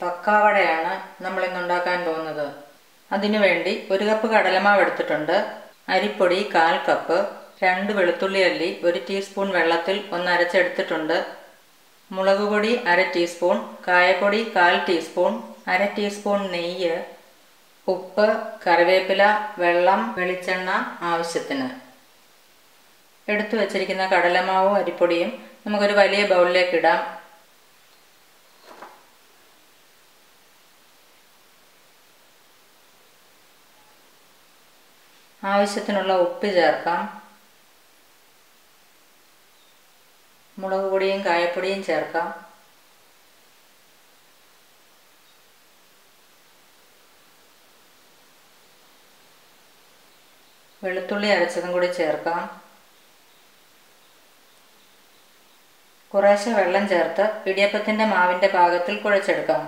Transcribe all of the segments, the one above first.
പക്കാവടയാണ് നമ്മൾ ഇന്ന് ഉണ്ടാക്കാൻ പോകുന്നത് അതിനുവേണ്ടി ഒരു കപ്പ് കടലമാവ് എടുത്തിട്ടുണ്ട്. അരിപ്പൊടി കാൽ കപ്പ് രണ്ട് വെളുത്തുള്ളി അല്ലി ഒരു ടീസ്പൂൺ വെള്ളത്തിൽ ഒന്ന് അരച്ചെടുത്തിട്ടുണ്ട്. മുളക് പൊടി അര ടീസ്പൂൺ കായപ്പൊടി കാൽ ടീസ്പൂൺ അര ടീസ്പൂൺ നെയ്യ് ഉപ്പ് കറിവേപ്പില വെള്ളം വെളിച്ചെണ്ണ ആവശ്യത്തിന്. എടുത്തു വച്ചിരിക്കുന്ന കടലമാവും അരിപ്പൊടിയും നമുക്കൊരു വലിയ ബൗളിലേക്ക് ഇടാം. ആവശ്യത്തിനുള്ള ഉപ്പ് ചേർക്കാം മുളക് പൊടിയും കായപ്പൊടിയും ചേർക്കാം വെളുത്തുള്ളി അരച്ചതും കൂടി ചേർക്കാം കുറേശ്ശെ വെള്ളം ചേർത്ത് ഇടിയപ്പത്തിൻ്റെ മാവിൻ്റെ പാകത്തിൽ കുഴച്ചെടുക്കാം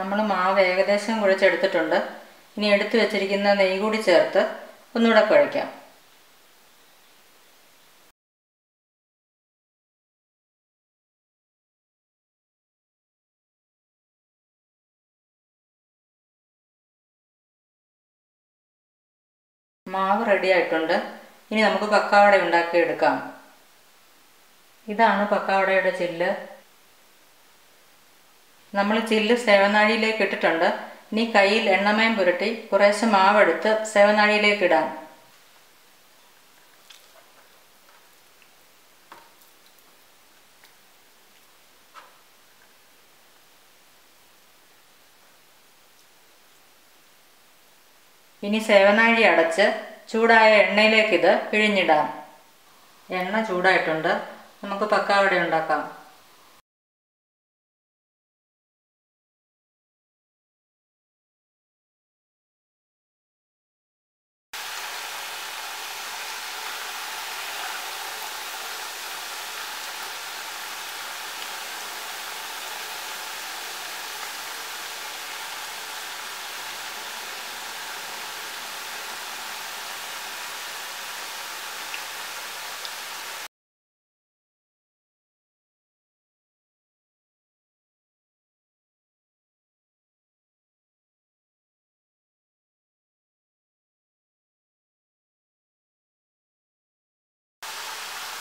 നമ്മൾ മാവ് ഏകദേശം കുഴച്ചെടുത്തിട്ടുണ്ട്. ഇനി എടുത്തു വെച്ചിരിക്കുന്ന നെയ് കൂടി ചേർത്ത് ഒന്നുകൂടെ കുഴയ്ക്കാം. മാവ് റെഡി ആയിട്ടുണ്ട്. ഇനി നമുക്ക് പക്കാവട ഉണ്ടാക്കിയെടുക്കാം. ഇതാണ് പക്കാവടയുടെ ചില്ല്. നമ്മൾ ചില്ല് സേവനാഴിയിലേക്ക് ഇട്ടിട്ടുണ്ട്. ഇനി കയ്യിൽ എണ്ണമയം പുരട്ടി കുറേശ്ശെ മാവെടുത്ത് സേവനാഴിയിലേക്ക് ഇടാം. ഇനി സേവനാഴി അടച്ച് ചൂടായ എണ്ണയിലേക്ക് ഇത് പിഴിഞ്ഞിടാം. എണ്ണ ചൂടായിട്ടുണ്ട്. നമുക്ക് പക്കാവട ഉണ്ടാക്കാം.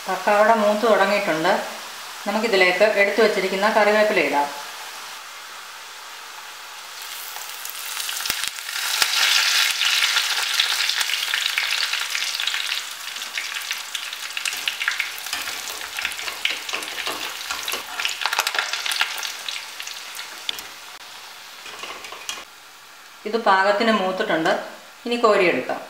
പക്കാവട മൂത്ത് തുടങ്ങിയിട്ടുണ്ട്. നമുക്കിതിലേക്ക് എടുത്തു വച്ചിരിക്കുന്ന കറിവേപ്പില ഇടാം. ഇത് പാകത്തിന് മൂത്തിട്ടുണ്ട്. ഇനി കോരിയെടുക്കാം.